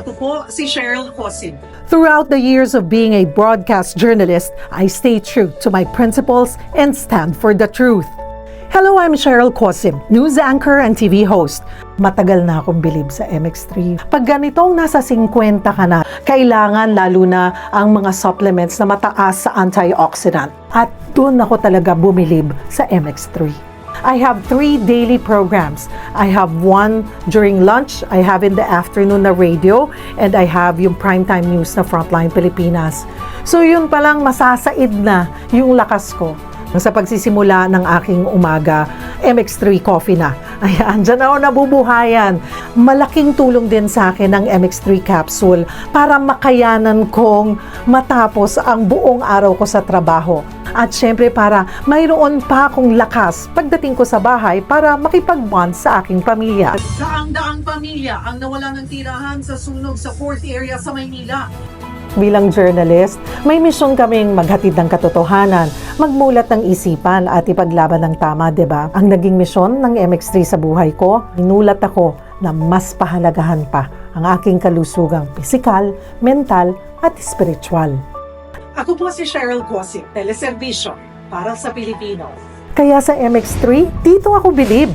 po si Cheryl Cosin. Throughout the years of being a broadcast journalist, I stay true to my principles and stand for the truth. Hello, I'm Cheryl Cosim, news anchor and TV host. Matagal na akong bilib sa MX3. Pag ganitong nasa 50 ka na, kailangan lalo na ang mga supplements na mataas sa antioxidant. At doon ako talaga bumilib sa MX3. I have three daily programs. I have one during lunch, I have in the afternoon na radio, and I have yung primetime news na Frontline Pilipinas. So yun palang masasaid na yung lakas ko sa pagsisimula ng aking umaga, MX3 coffee na. Ayan, dyan ako nabubuhayan. Malaking tulong din sa akin ng MX3 capsule para makayanan kong matapos ang buong araw ko sa trabaho. At syempre para mayroon pa akong lakas pagdating ko sa bahay para makipag-bond sa aking pamilya. Daang-daang pamilya ang nawala ng tirahan sa sunog sa 4th area sa Maynila. Bilang journalist, may misyon kaming maghatid ng katotohanan, magmulat ng isipan at ipaglaban ng tama, ba? Ang naging misyon ng MX3 sa buhay ko, inulat ako na mas pahalagahan pa ang aking kalusugang pisikal, mental at spiritual. Ako po si Cheryl Cosin, teleservisyo para sa Pilipino. Kaya sa MX3, dito ako bilib.